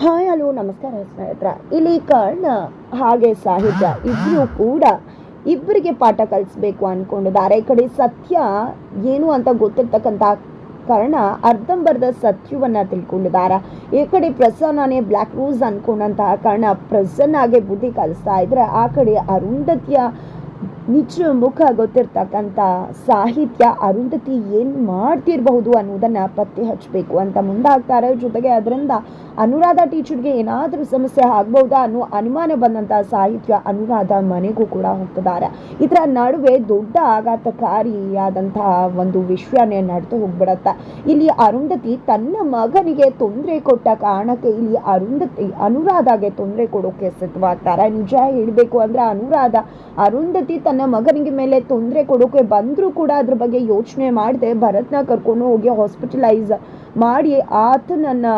Hi, hello, ನಮಸ್ಕಾರ ಸ್ನೇಹಿತರ. ಇಲ್ಲಿ ಕರ್ಣ, ಹಾಗೆ ಸಾಹಿತ್ಯ ಇಬ್ಬರು ಕೂಡ ಇಬ್ಬರಿಗೆ ಪಾಠ ಕಲಿಸ್ಬೇಕು ಅನ್ಕೊಂಡಿದ್ದಾರೆ. ಈ ಕಡೆ ಸತ್ಯ ಏನು ಅಂತ ಗೊತ್ತಿರ್ತಕ್ಕಂಥ ಕರ್ಣ ಅರ್ಧಂಬರ್ಧ ಸತ್ಯವನ್ನ ತಿಳ್ಕೊಂಡಿದ್ದಾರೆ. ಈ ಕಡೆ ಪ್ರಸನ್ನನೇ ಬ್ಲ್ಯಾಕ್ ರೂಸ್ ಅನ್ಕೊಂಡಂತಹ ಕರ್ಣ ಪ್ರಸನ್ನಾಗೆ ಬುದ್ಧಿ ಕಲಿಸ್ತಾ ಇದ್ರೆ, ಆ ಕಡೆ ಅರುಂಧತಿಯ ನಿಜ ಮುಖ ಗೊತ್ತಿರ್ತಕ್ಕಂಥ ಸಾಹಿತ್ಯ ಅರುಂಧತಿ ಏನು ಮಾಡ್ತಿರಬಹುದು ಅನ್ನೋದನ್ನು ಪತ್ತೆ ಹಚ್ಚಬೇಕು ಅಂತ ಮುಂದಾಗ್ತಾರೆ. ಜೊತೆಗೆ ಅದರಿಂದ ಅನುರಾಧ ಟೀಚರ್ಗೆ ಏನಾದರೂ ಸಮಸ್ಯೆ ಆಗ್ಬಹುದಾ ಅನ್ನೋ ಅನುಮಾನ ಬಂದಂಥ ಸಾಹಿತ್ಯ ಅನುರಾಧ ಮನೆಗೂ ಕೂಡ ಹೋಗ್ತಿದ್ದಾರೆ. ಇದರ ನಡುವೆ ದೊಡ್ಡ ಆಘಾತಕಾರಿಯಾದಂತಹ ಒಂದು ವಿಶ್ವನೇ ನಡೆದು ಹೋಗ್ಬಿಡತ್ತೆ. ಇಲ್ಲಿ ಅರುಂಧತಿ ತನ್ನ ಮಗನಿಗೆ ತೊಂದರೆ ಕೊಟ್ಟ ಕಾರಣಕ್ಕೆ ಇಲ್ಲಿ ಅರುಂಧತಿ, ಅನುರಾಧಗೆ ತೊಂದರೆ ಕೊಡೋಕೆ ಸಿದ್ಧವಾಗ್ತಾರೆ. ನಿಜ ಹೇಳಬೇಕು ಅಂದರೆ ಅನುರಾಧ, ಅರುಂಧತಿ ತನ್ನ ಮಗನಿಗೆ ಮೇಲೆ ತೊಂದರೆ ಕೊಡೋಕೆ ಬಂದರೂ ಕೂಡ ಅದ್ರ ಬಗ್ಗೆ ಯೋಚನೆ ಮಾಡದೆ. ಭರತ್ನ ಕರ್ಕೊಂಡು ಹೋಗಿ ಹಾಸ್ಪಿಟಲೈಸ್ ಮಾಡಿ ಆತನನ್ನು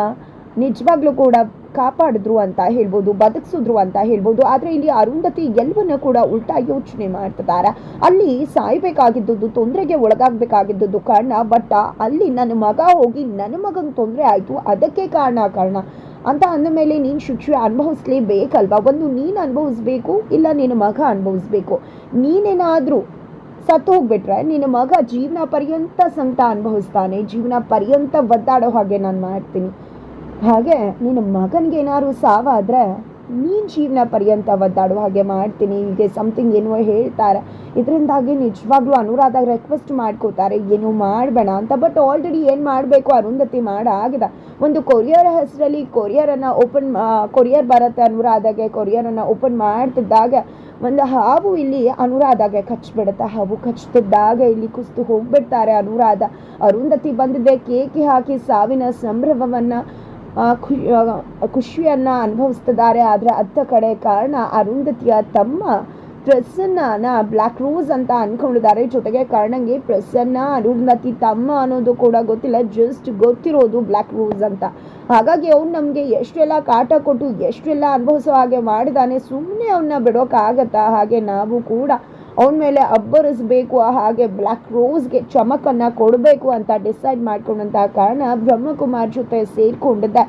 ನಿಜವಾಗ್ಲೂ ಕೂಡ ಕಾಪಾಡಿದ್ರು ಅಂತ ಹೇಳ್ಬೋದು, ಬದುಕಿಸಿದ್ರು ಅಂತ ಹೇಳ್ಬೋದು. ಆದರೆ ಇಲ್ಲಿ ಅರುಂಧತಿ ಎಲ್ಲವನ್ನ ಕೂಡ ಉಲ್ಟಾ ಯೋಚನೆ ಮಾಡ್ತಿದ್ದಾರೆ ಅಲ್ಲಿ ಸಾಯ್ಬೇಕಾಗಿದ್ದದ್ದು, ತೊಂದರೆಗೆ ಒಳಗಾಗಬೇಕಾಗಿದ್ದದ್ದು ಕಾರಣ, ಬಟ್ ಅಲ್ಲಿ ನನ್ನ ಮಗ ಹೋಗಿ ನನ್ನ ಮಗನ ತೊಂದರೆ ಆಯಿತು. ಅದಕ್ಕೆ ಕಾರಣ ಕಾರಣ. ಅಂತ ಅಂದಮೇಲೆ ನೀನು ಶಿಕ್ಷೆ ಅನುಭವಿಸ್ಲೇಬೇಕಲ್ವಾ? ಒಂದು ನೀನು ಅನುಭವಿಸ್ಬೇಕು, ಇಲ್ಲ ನಿನ್ನ ಮಗ ಅನುಭವಿಸ್ಬೇಕು. ನೀನೇನಾದರೂ ಸತ್ತು ಹೋಗ್ಬಿಟ್ರೆ ನಿನ್ನ ಮಗ ಜೀವನ ಪರ್ಯಂತ ಸಂಕಟ ಅನುಭವಿಸ್ತಾನೆ, ಜೀವನ ಪರ್ಯಂತ ಒದ್ದಾಡೋ ಹಾಗೆ ನಾನು ಮಾಡ್ತೀನಿ. ಹಾಗೆ ನಿನ್ನ ಮಗನಿಗೆ ಏನಾದ್ರು ಸಾವಾದರೆ ನೀನು ಜೀವನ ಪರ್ಯಂತ ಒದ್ದಾಡುವ ಹಾಗೆ ಮಾಡ್ತೀನಿ, ಹೀಗೆ ಸಮಥಿಂಗ್ ಏನೋ ಹೇಳ್ತಾರೆ. ಇದರಿಂದಾಗಿ ನಿಜವಾಗ್ಲೂ ಅನುರಾಧ ರಿಕ್ವೆಸ್ಟ್ ಮಾಡ್ಕೋತಾರೆ, ಏನು ಮಾಡಬೇಡ ಅಂತ. ಬಟ್ ಆಲ್ರೆಡಿ ಏನು ಮಾಡಬೇಕು? ಅರುಂಧತಿ ಮಾಡಾಗಿದೆ. ಒಂದು ಕೊರಿಯರ್ ಹೆಸರಲ್ಲಿ ಕೊರಿಯರನ್ನು ಓಪನ್ ಕೊರಿಯರ್ ಬರುತ್ತೆ ಅನುರಾಧಾಗೆ. ಕೊರಿಯರನ್ನು ಓಪನ್ ಮಾಡ್ತಿದ್ದಾಗ ಒಂದು ಹಾವು ಇಲ್ಲಿ ಅನುರಾಧಾಗೆ ಕಚ್ಬಿಡುತ್ತೆ. ಹಾವು ಕಚ್ತಿದ್ದಾಗ ಇಲ್ಲಿ ಕುಸ್ತು ಹೋಗ್ಬಿಡ್ತಾರೆ ಅನುರಾಧ. ಅರುಂಧತಿ ಬಂದಿದೆ, ಕೇಕಿ ಹಾಕಿ ಸಾವಿನ ಸಂಭ್ರಮವನ್ನು ಖುಷಿಯನ್ನ ಅನುಭವಿಸ್ತಿದ್ದಾರೆ. ಆದರೆ ಅತ್ತ ಕಡೆ ಕಾರಣ ಅರುಂಧತಿಯ ತಮ್ಮ ಪ್ರಸನ್ನನ ಬ್ಲ್ಯಾಕ್ ರೋಸ್ ಅಂತ ಅನ್ಕೊಂಡಿದ್ದಾರೆ. ಜೊತೆಗೆ ಕಾರಣಂಗೆ ಪ್ರಸನ್ನ, ಅರುಂಧತಿ ತಮ್ಮ ಅನ್ನೋದು ಕೂಡ ಗೊತ್ತಿಲ್ಲ. ಜಸ್ಟ್ ಗೊತ್ತಿರೋದು ಬ್ಲ್ಯಾಕ್ ರೋಸ್ ಅಂತ. ಹಾಗಾಗಿ ಅವ್ನು ನಮಗೆ ಎಷ್ಟೆಲ್ಲ ಕಾಟ ಕೊಟ್ಟು ಎಷ್ಟೆಲ್ಲ ಅನುಭವಿಸೋ ಹಾಗೆ ಮಾಡಿದಾನೆ ಸುಮ್ಮನೆ ಅವನ್ನ ಬಿಡೋಕ್ಕಾಗತ್ತಾ ಹಾಗೆ ನಾವು ಕೂಡ ಅವನ ಮೇಲೆ ಅಬ್ಬರಿಸಬೇಕು, ಹಾಗೆ ಬ್ಲ್ಯಾಕ್ ರೋಸ್ಗೆ ಚಮಕನ್ನು ಕೊಡಬೇಕು ಅಂತ ಡಿಸೈಡ್ ಮಾಡ್ಕೊಂಡಂತಹ ಕಾರಣ ಬ್ರಹ್ಮಕುಮಾರ್ ಜೊತೆ ಸೇರಿಕೊಂಡಿದ್ದೆ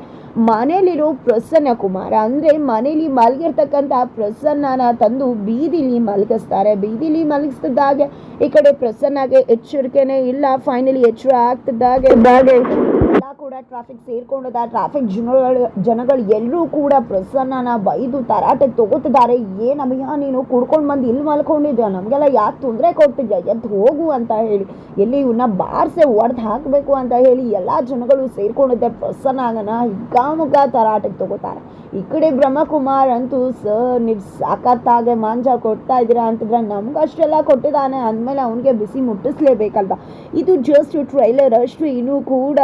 ಮನೇಲಿರೋ ಪ್ರಸನ್ನ ಕುಮಾರ. ಅಂದ್ರೆ ಮನೇಲಿ ಮಲಗಿರ್ತಕ್ಕಂಥ ಪ್ರಸನ್ನನ ತಂದು ಬೀದಿಲಿ ಮಲಗಿಸ್ತಾರೆ. ಬೀದಿಲಿ ಮಲಗಿಸ್ತಿದ್ದಾಗೆ ಈ ಕಡೆ ಪ್ರಸನ್ನಗೆ ಎಚ್ಚರಿಕೆನೇ ಇಲ್ಲ. ಫೈನಲಿ ಎಚ್ಚರ ಆಗ್ತಿದ್ದಾಗೆ ಕೂಡ ಟ್ರಾಫಿಕ್ ಸೇರ್ಕೊಂಡದ. ಟ್ರಾಫಿಕ್ ಜನಗಳು ಜನಗಳು ಎಲ್ಲರೂ ಕೂಡ ಪ್ರಸನ್ನನ ಬೈದು ತರಾಟೆ ತಗೋತಿದ್ದಾರೆ. ಏನಮ್ಮಯ್ಯ ನೀನು ಕುಡ್ಕೊಂಡು ಬಂದು ಇಲ್ಲಿ ಮಲ್ಕೊಂಡಿದ್ಯ? ನಮಗೆಲ್ಲ ಯಾಕೆ ತೊಂದರೆ ಕೊಡ್ತಿದ್ಯಾ? ಎದ್ದು ಹೋಗು ಅಂತ ಹೇಳಿ. ಎಲ್ಲಿ ಇವನ್ನ ಬಾರ್ಸೆ ಒಡೆದು ಹಾಕಬೇಕು ಅಂತ ಹೇಳಿ ಎಲ್ಲ ಜನಗಳು ಸೇರ್ಕೊಂಡಿದ್ದೆ. ಪ್ರಸನ್ನನ ಹಿಗ್ಗಾಮುಗ್ಗ ತರಾಟೆಗೆ ತಗೋತಾರೆ. ಈ ಕಡೆ ಬ್ರಹ್ಮಕುಮಾರ್ ಅಂತೂ, ಸರ್, ನೀವು ಸಾಕತ್ತಾಗೆ ಮಾಂಜ ಕೊಡ್ತಾ ಇದ್ದೀರಾ? ಅಂತಿದ್ರೆ, ನಮ್ಗೆ ಅಷ್ಟೆಲ್ಲ ಕೊಟ್ಟಿದ್ದಾನೆ. ಅಂದಮೇಲೆ ಅವನಿಗೆ ಬಿಸಿ ಮುಟ್ಟಿಸ್ಲೇಬೇಕಲ್ವ? ಇದು ಜಸ್ಟ್ ಟ್ರೈಲರ್ ಅಷ್ಟು ಇನ್ನೂ ಕೂಡ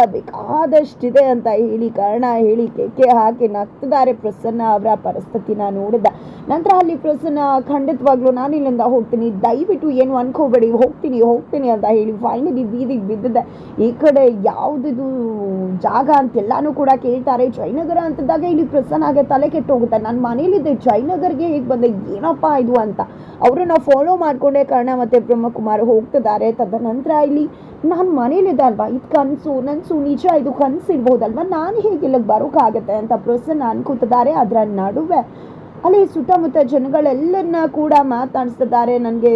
ಬೇಕಾದಷ್ಟಿದೆ ಅಂತ ಹೇಳಿ ಕಾರಣ ಹೇಳಿ ಕೇಕೆ ಹಾಕಿ ನಗ್ತಿದ್ದಾರೆ ಪ್ರಸನ್ನ ಅವರ ಪರಿಸ್ಥಿತಿನ ನೋಡಿದ ನಂತರ ಅಲ್ಲಿ ಪ್ರಸನ್ನ, ಖಂಡಿತವಾಗ್ಲೂ ನಾನು ಇಲ್ಲಿಂದ ಹೋಗ್ತೀನಿ, ದಯವಿಟ್ಟು ಏನು ಅನ್ಕೋಬೇಡಿ, ಹೋಗ್ತೀನಿ ಹೋಗ್ತೀನಿ ಅಂತ ಹೇಳಿ ಫೈನಲಿ ಬೀದಿಗೆ ಬಿದ್ದಿದೆ. ಈ ಕಡೆ ಯಾವುದಿದು ಜಾಗ ಅಂತೆಲ್ಲಾನು ಕೂಡ ಕೇಳ್ತಾರೆ. ಜಯನಗರ ಅಂತಿದ್ದಾಗ ಇಲ್ಲಿ ಪ್ರಸನ್ನ ಹಾಗೆ ತಲೆ ಕೆಟ್ಟೋಗುತ್ತೆ. ನನ್ನ ಮನೇಲಿದ್ದೆ, ಜಯನಗರ್ಗೆ ಹೇಗೆ ಬಂದೆ, ಏನಪ್ಪ ಇದು ಅಂತ. ಅವರನ್ನ ಫಾಲೋ ಮಾಡಿಕೊಂಡೇ ಕರ್ಣ ಮತ್ತೆ ಬ್ರಹ್ಮಕುಮಾರ್ ಹೋಗ್ತಿದ್ದಾರೆ. ತದನಂತರ ಇಲ್ಲಿ ನಾನು ಮನೇಲಿದ್ದೆ ಅಲ್ವಾ? ಇದು ಕನಸು, ನನಸು ನಿಜ ಇದು ಕನಸು ಇರ್ಬೋದಲ್ವಾ ನಾನು ಹೇಗೆ ಇಲ್ಲಿಗೆ ಬರೋಕ್ಕಾಗತ್ತೆ ಅಂತ ಪ್ರಸನ್ನ ಅನ್ಕೋತಿದ್ದಾರೆ. ಅದರ ನಡುವೆ ಅಲ್ಲಿ ಸುತ್ತಮುತ್ತ ಜನಗಳೆಲ್ಲನ್ನ ಕೂಡ ಮಾತಾಡಿಸ್ತಿದ್ದಾರೆ. ನನಗೆ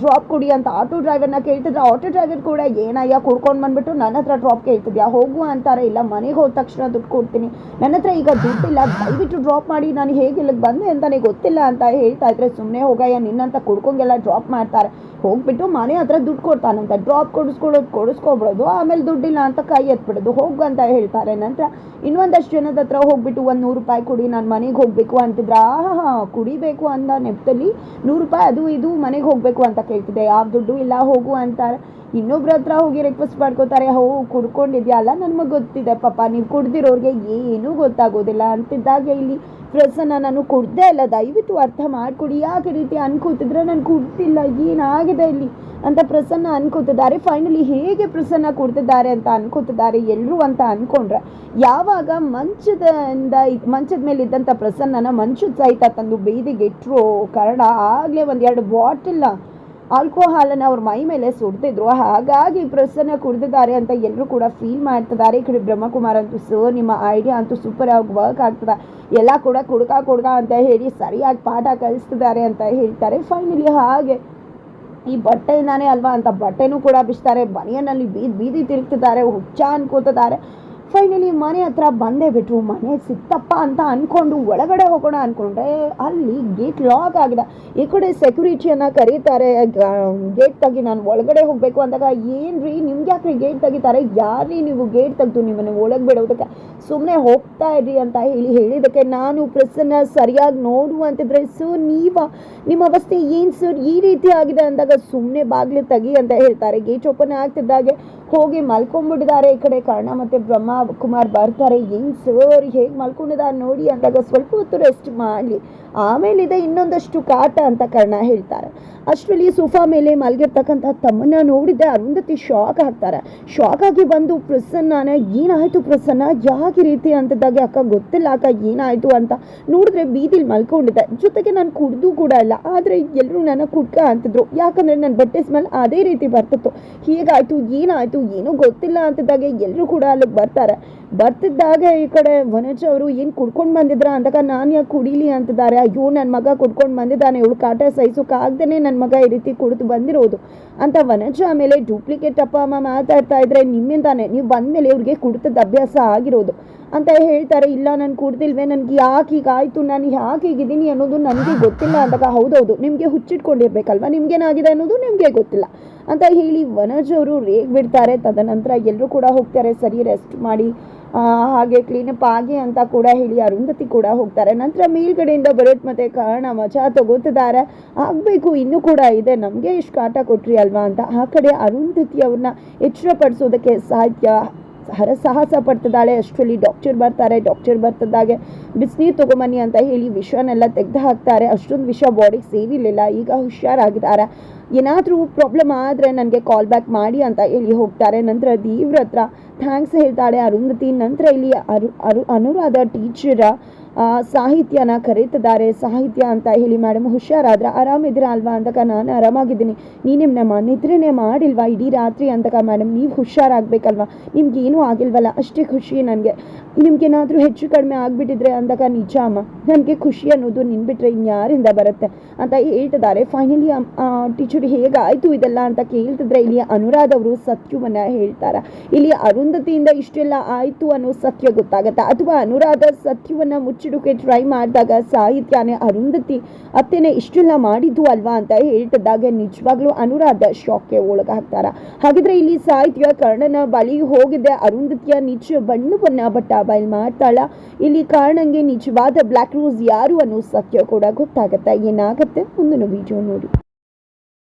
ಡ್ರಾಪ್ ಕೊಡಿ ಅಂತ ಆಟೋ ಡ್ರೈವರ್ನ ಕೇಳ್ತಿದ್ರೆ ಆಟೋ ಡ್ರೈವರ್ ಕೂಡ ಏನಯ್ಯ ಕುಡ್ಕೊಂಡು ಬಂದ್ಬಿಟ್ಟು ನನ್ನ ಹತ್ರ ಡ್ರಾಪ್ ಕೇಳ್ತಿದ್ಯಾ? ಹೋಗುವ ಅಂತಾರೆ. ಇಲ್ಲ, ಮನೆಗೆ ಹೋದ ತಕ್ಷಣ ದುಡ್ಡು ಕೊಡ್ತೀನಿ. ನನ್ನ ಹತ್ರ ಈಗ ದುಡ್ಡಿಲ್ಲ. ದಯವಿಟ್ಟು ಡ್ರಾಪ್ ಮಾಡಿ. ನಾನು ಹೇಗೆ ಇಲ್ಲಿಗೆ ಬಂದೆ ಅಂತಾನೆ ಗೊತ್ತಿಲ್ಲ ಅಂತ ಹೇಳ್ತಾ ಇದ್ರೆ ಸುಮ್ಮನೆ ಹೋಗಯ್ಯ, ನಿನ್ನಂತ ಕುಡ್ಕೊಂಗೆಲ್ಲ ಡ್ರಾಪ್ ಮಾಡ್ತಾರೆ. ಹೋಗ್ಬಿಟ್ಟು ಮನೆ ಹತ್ರ ದುಡ್ಡು ಕೊಡ್ತಾನಂತ. ಡ್ರಾಪ್ ಕೊಡಿಸ್ಕೊಳ್ಳೋದು ಕೊಡಿಸ್ಕೊಬಿಡೋದು, ಆಮೇಲೆ ದುಡ್ಡಿಲ್ಲ ಅಂತ ಕೈ ಎತ್ಬಿಡೋದು. ಹೋಗು ಅಂತ ಹೇಳ್ತಾರೆ. ನಂತರ ಇನ್ನೊಂದಷ್ಟು ಜನದ ಹತ್ರ ಹೋಗ್ಬಿಟ್ಟು ಒಂದು ನೂರು ರೂಪಾಯಿ ಕೊಡಿ, ನಾನು ಮನೆಗೆ ಹೋಗಬೇಕು ಅಂತಿದ್ರೆ, ಆಹಾ, ಕುಡಿಬೇಕು ಅಂತ ನೆಪದಲ್ಲಿ ನೂರು ರೂಪಾಯಿ ಅದು ಇದು ಮನೆಗೆ ಹೋಗಬೇಕು ಅಂತ ಕೇಳ್ತಿದ್ದೆ. ಯಾವ ದುಡ್ಡು ಇಲ್ಲ, ಹೋಗು ಅಂತಾರೆ. ಇನ್ನೊಬ್ರ ಹತ್ರ ಹೋಗಿ ರಿಕ್ವೆಸ್ಟ್ ಮಾಡ್ಕೋತಾರೆ, ಹೋ ಕುಡ್ಕೊಂಡಿದ್ಯಲ್ಲ ನನ್ಗೆ ಗೊತ್ತಿದೆ, ಪಾಪ, ನೀವು ಕುಡ್ದಿರೋರಿಗೆ ಏನೂ ಗೊತ್ತಾಗೋದಿಲ್ಲ ಅಂತಿದ್ದಾಗ ಇಲ್ಲಿ ಪ್ರಸನ್ನ, ನಾನು ಕುಡ್ದೇ ಇಲ್ಲ, ದಯವಿಟ್ಟು ಅರ್ಥ ಮಾಡ್ಕೊಡಿ. ಯಾಕೆ ರೀತಿ ಅನ್ಕೋತಿದ್ರೆ ನಾನು ಕುಡ್ತಿಲ್ಲ, ಏನಾಗಿದೆ ಇಲ್ಲಿ ಅಂತ ಪ್ರಸನ್ನ ಅನ್ಕೋತಿದ್ದಾರೆ. ಫೈನಲಿ ಹೇಗೆ ಪ್ರಸನ್ನ ಕುಡ್ತಿದ್ದಾರೆ ಅಂತ ಅನ್ಕೋತಿದ್ದಾರೆ ಎಲ್ಲರೂ ಅಂತ ಅನ್ಕೊಂಡ್ರೆ, ಯಾವಾಗ ಮಂಚದಿಂದ ಮಂಚದ ಮೇಲೆ ಇದ್ದಂಥ ಪ್ರಸನ್ನನ ಮಂಚದ ಸಹಿತ ತಂದು ಬೀದಿಗೆ ಇಟ್ಟರು ಕಾರಣ ಆಗಲೇ ಒಂದೆರಡು ಬಾಟಲ್ ಆಲ್ಕೋಹಾಲನ್ನು ಅವ್ರ ಮೈ ಮೇಲೆ ಸುಡ್ತಿದ್ರು. ಹಾಗಾಗಿ ಪ್ರಸನ್ನ ಕುಡಿದಿದ್ದಾರೆ ಅಂತ ಎಲ್ಲರೂ ಕೂಡ ಫೀಲ್ ಮಾಡ್ತಿದ್ದಾರೆ. ಈ ಕಡೆ ಬ್ರಹ್ಮಕುಮಾರ್ ಅಂತೂ ಸರ್ ನಿಮ್ಮ ಐಡಿಯಾ ಅಂತೂ ಸೂಪರ್ ಆಗಿ ವರ್ಕ್ ಆಗ್ತದೆ. ಎಲ್ಲ ಕೂಡ ಕುಡ್ಕ ಕುಡ್ಕ ಅಂತ ಹೇಳಿ ಸರಿಯಾಗಿ ಪಾಠ ಕಲಿಸ್ತಿದ್ದಾರೆ ಅಂತ ಹೇಳ್ತಾರೆ. ಫೈನಲಿ ಹಾಗೆ ಈ ಬಟ್ಟೆಯಿಂದಾನೇ ಅಲ್ವಾ ಅಂತ ಬಟ್ಟೆನೂ ಕೂಡ ಬಿಚ್ತಾರೆ. ಬನಿಯನಲ್ಲಿ ಬೀದಿ ಬೀದಿ ತಿರುಗ್ತಿದ್ದಾರೆ. ಹುಚ್ಚ ಅನ್ಕೋತಿದ್ದಾರೆ. ಫೈನಲಿ ಮನೆ ಹತ್ರ ಬಂದೇ ಬಿಟ್ರು. ಮನೆ ಸಿಕ್ತಪ್ಪ ಅಂತ ಅನ್ಕೊಂಡು ಒಳಗಡೆ ಹೋಗೋಣ ಅನ್ಕೊಂಡ್ರೆ ಅಲ್ಲಿ ಗೇಟ್ ಲಾಕ್ ಆಗಿದೆ. ಈ ಕಡೆ ಸೆಕ್ಯೂರಿಟಿಯನ್ನ ಕರೀತಾರೆ. ಗೇಟ್ ತಗಿ ನಾನು ಒಳಗಡೆ ಹೋಗಬೇಕು ಅಂದಾಗ ಏನ್ರಿ, ನಿಮ್ಗೆ ಯಾಕ್ರಿ ಗೇಟ್ ತೆಗಿತಾರೆ? ಯಾರೀ ನೀವು ಗೇಟ್ ತೆಗೆದು ನಿಮ್ಮನ್ನು ಒಳಗೆ ಬಿಡೋದಕ್ಕೆ? ಸುಮ್ಮನೆ ಹೋಗ್ತಾ ಇರ್ರಿ ಅಂತ ಹೇಳಿ ಹೇಳಿದ್ದಕ್ಕೆ ನಾನು ಪ್ರಸನ್ನ ಸರಿಯಾಗಿ ನೋಡುವಂತಿದ್ರೆ ಸರ್, ನೀವ, ನಿಮ್ಮ ಅವಸ್ಥೆ ಏನು ಸರ್? ಈ ರೀತಿ ಆಗಿದೆ ಅಂದಾಗ ಸುಮ್ಮನೆ ಬಾಗಿಲು ತಗಿ ಅಂತ ಹೇಳ್ತಾರೆ. ಗೇಟ್ ಓಪನ್ ಆಗ್ತಿದ್ದಾಗೆ ಹೋಗಿ ಮಲ್ಕೊಂಡ್ಬಿಟ್ಟಿದ್ದಾರೆ ಈ ಕಡೆ ಕರ್ಣ ಮತ್ತು ಬ್ರಹ್ಮ. ಕುಮಾರ್ ಬರ್ತಾರೆ, ಏನು ಸರ್, ಹೇಗ್ ಮಲ್ಕೊಂಡಿದ ನೋಡಿ ಅಂದಾಗ ಸ್ವಲ್ಪ ಹೊತ್ತು ರೆಸ್ಟ್ ಆಮೇಲೆ ಇದೆ ಇನ್ನೊಂದಷ್ಟು ಕಾಟ ಅಂತ ಕರ್ಣ ಹೇಳ್ತಾರೆ. ಅಷ್ಟರಲ್ಲಿ ಸೋಫಾ ಮೇಲೆ ಮಲಗಿರ್ತಕ್ಕಂತ ತಮ್ಮನ್ನ ನೋಡಿದ್ದೆ ಅರುಂಧತಿ ಶಾಕ್ ಆಗ್ತಾರೆ. ಶಾಕ್ ಆಗಿ ಬಂದು ಪ್ರಸನ್ನನ ಏನಾಯ್ತು ಪ್ರಸನ್ನ? ಯಾಕೆ ರೀತಿ? ಅಂತದಾಗ ಅಕ್ಕ, ಗೊತ್ತಿಲ್ಲ ಅಕ್ಕ, ಏನಾಯ್ತು? ಅಂತ ನೋಡಿದ್ರೆ ಬೀದಿಲಿ ಮಲ್ಕೊಂಡಿದ್ದೆ. ಜೊತೆಗೆ ನಾನು ಕುಡ್ದು ಕೂಡ ಇಲ್ಲ. ಆದ್ರೆ ಎಲ್ಲರೂ ನನ್ನ ಕುಡ್ಕ ಅಂತಿದ್ರು. ಯಾಕಂದ್ರೆ ನನ್ನ ಬಟ್ಟೆ ಸ್ಮೆಲ್ ಅದೇ ರೀತಿ ಬರ್ತಿತ್ತು. ಹೀಗಾಯ್ತು? ಏನಾಯ್ತು? ಏನೂ ಗೊತ್ತಿಲ್ಲ ಅಂತದಾಗ ಎಲ್ಲರೂ ಕೂಡ ಅಲ್ಲಿಗೆ ಬರ್ತಾರೆ cara. ಬರ್ತಿದ್ದಾಗ ಈ ಕಡೆ ವನಜ ಅವರು ಏನು ಕುಡ್ಕೊಂಡು ಬಂದಿದ್ರ ಅಂದಾಗ ನಾನು ಯಾಕೆ ಕುಡೀಲಿ ಅಂತಿದ್ದಾರೆ? ಅಯ್ಯೋ ನನ್ನ ಮಗ ಕುಡ್ಕೊಂಡು ಬಂದಿದ್ದಾನೆ. ಇವಳು ಕಾಟ ಸಹಿಸೋಕ್ಕಾಗ್ದೇ ನನ್ನ ಮಗ ಈ ರೀತಿ ಕುಡಿದು ಬಂದಿರೋದು. ಅಂತ ವನಜ ಆಮೇಲೆ ಡೂಪ್ಲಿಕೇಟ್ ಅಪ್ಪ, ಅಮ್ಮ ಮಾತಾಡ್ತಾ ಇದ್ರೆ ನಿಮ್ಮಿಂದಾನೆ. ನೀವು ಬಂದಮೇಲೆ ಇವ್ರಿಗೆ ಕುಡ್ತದ ಅಭ್ಯಾಸ ಆಗಿರೋದು. ಅಂತ ಹೇಳ್ತಾರೆ, ಇಲ್ಲ, ನಾನು ಕುಡ್ದಿಲ್ವೇ? ನನಗೆ ಯಾಕೆ ಈಗ ಆಯಿತು? ನಾನು ಯಾಕೆ ಹೀಗಿದ್ದೀನಿ ಅನ್ನೋದು ನನಗೆ ಗೊತ್ತಿಲ್ಲ ಅಂದಾಗ, ಹೌದೌದು, ನಿಮಗೆ ಹುಚ್ಚಿಟ್ಕೊಂಡಿರ್ಬೇಕಲ್ವ? ನಿಮ್ಗೇನಾಗಿದೆ ಅನ್ನೋದು ನಿಮಗೆ ಗೊತ್ತಿಲ್ಲ. ಅಂತ ಹೇಳಿ ವನಜ್ ಅವರು ರೇಗ್ ಬಿಡ್ತಾರೆ. ತದನಂತರ ಎಲ್ಲರೂ ಕೂಡ ಹೋಗ್ತಾರೆ. ಸರಿ ರೆಸ್ಟ್ ಮಾಡಿ. ಹಾಗೆ ಕ್ಲೀನಪ್ ಆಗಿ ಅಂತ ಕೂಡ ಹೇಳಿ ಅರುಂಧತಿ ಕೂಡ ಹೋಗ್ತಾರೆ. ನಂತರ ಮೇಲ್ಗಡೆಯಿಂದ ಬರೋಟ್ ಮತ್ತೆ ಕಾರಣ ಮಜಾ ತಗೋತಿದ್ದಾರೆ. ಆಗಬೇಕು, ಇನ್ನೂ ಕೂಡ ಇದೆ. ನಮಗೆ ಇಷ್ಟು ಕಾಟ ಕೊಟ್ರಿ ಅಲ್ವಾ ಅಂತ. ಆ ಕಡೆ ಅರುಂಧತಿ ಅವ್ರನ್ನ ಎಚ್ಚರಪಡಿಸೋದಕ್ಕೆ ಸಾಧ್ಯ ಹರಸಾಹಸ ಪಡ್ತಿದ್ದಾಳೆ ಅಷ್ಟರಲ್ಲಿ ಡಾಕ್ಟರ್ ಬರ್ತಾರೆ. ಡಾಕ್ಟರ್ ಬರ್ತಿದ್ದಾಗೆ ಬಿಸಿನೀರು ತೊಗೊಂಬನ್ನಿ ಅಂತ ಹೇಳಿ ವಿಷನೆಲ್ಲ ತೆಗೆದು ಹಾಕ್ತಾರೆ ಅಷ್ಟೊಂದು ವಿಷ ಬಾಡಿಗೆ ಸೇರಿರಲಿಲ್ಲ ಈಗ ಹುಷಾರಾಗಿದ್ದಾರೆ. ಏನಾದರೂ ಪ್ರಾಬ್ಲಮ್ ಆದರೆ ನನಗೆ ಕಾಲ್ ಬ್ಯಾಕ್ ಮಾಡಿ ಅಂತ ಹೇಳಿ ಹೋಗ್ತಾರೆ. ನಂತರ ದೇವ್ರ ಹತ್ರ ಥ್ಯಾಂಕ್ಸ್ ಹೇಳ್ತಾಳೆ ಅರುಂಧತಿ. ನಂತರ ಇಲ್ಲಿ ಅರು ಅರು ಅನುರಾಧ ಟೀಚರ ಸಾಹಿತ್ಯನ ಕರೀತಿದ್ದಾರೆ ಸಾಹಿತ್ಯ ಅಂತ ಹೇಳಿ ಮೇಡಮ್ ಹುಷಾರಾದ್ರೆ ಆರಾಮಿದ್ದೀರಾ ಅಲ್ವಾ ಅಂದಕ ನಾನು ಆರಾಮಾಗಿದ್ದೀನಿ. ನೀನೇನಮ್ಮ ನಿದ್ರೆನೇ ಮಾಡಿಲ್ವಾ ಇಡೀ ರಾತ್ರಿ ಅಂತಕ ಮೇಡಮ್ ನೀವು ಹುಷಾರಾಗಬೇಕಲ್ವಾ? ನಿಮ್ಗೆ ಏನೂ ಆಗಿಲ್ವಲ್ಲ? ಅಷ್ಟೇ ಖುಷಿ ನನಗೆ. ನಿಮ್ಗೇನಾದರೂ ಹೆಚ್ಚು ಕಡಿಮೆ ಆಗಿಬಿಟ್ಟಿದ್ರೆ ಅಂದಾಗ ನಿಜ ಅಮ್ಮ. ನನಗೆ ಖುಷಿ ಅನ್ನೋದು ನಿನ್ಬಿಟ್ರೆ ಇನ್ಯಾರಿಂದ ಬರುತ್ತೆ? ಅಂತ ಹೇಳ್ತಿದ್ದಾರೆ. ಫೈನಲಿ ಟೀಚರ್ ಹೇಗಾಯಿತು ಇದೆಲ್ಲ ಅಂತ ಕೇಳ್ತಿದ್ರೆ ಇಲ್ಲಿ ಅನುರಾಧ ಅವರು ಸತ್ಯವನ್ನು ಹೇಳ್ತಾರೆ. ಇಲ್ಲಿ ಅರುಂಧತಿಯಿಂದ ಇಷ್ಟೆಲ್ಲ ಆಯಿತು ಅನ್ನೋ ಸತ್ಯ ಗೊತ್ತಾಗುತ್ತೆ? ಅಥವಾ ಅನುರಾಧ ಸತ್ಯವನ್ನ ಮುಚ್ಚಿಡೋಕೆ ಟ್ರೈ ಮಾಡಿದಾಗ ಸಾಹಿತ್ಯನೇ ಅರುಂಧತಿ, ಅತ್ತೆನೇ ಇಷ್ಟೆಲ್ಲ ಮಾಡಿದ್ದು ಅಲ್ವಾ ಅಂತ ಹೇಳ್ತಿದ್ದಾಗ ನಿಜವಾಗ್ಲೂ ಅನುರಾಧ ಶಾಕ್ಗೆ ಒಳಗಾಗ್ತಾರ. ಹಾಗಿದ್ರೆ ಇಲ್ಲಿ ಸಾಹಿತ್ಯ ಕರ್ಣನ ಬಳಿ ಹೋಗಿದ್ದೆ ಅರುಂಧತಿಯ ನಿಜ ಬಣ್ಣವನ್ನ ಬಟ್ಟ ಬಯಲ್ ಮಾಡ್ತಾಳ. ಇಲ್ಲಿ ಕಾರಣಂಗೆ ನಿಜವಾದ ಬ್ಲ್ಯಾಕ್ ರೋಸ್ ಯಾರು ಅನ್ನೋ ಸತ್ಯ ಕೂಡ ಗೊತ್ತಾಗತ್ತೆ. ಏನಾಗತ್ತೆ? ಮುಂದಿನ ವಿಡಿಯೋ ನೋಡಿ.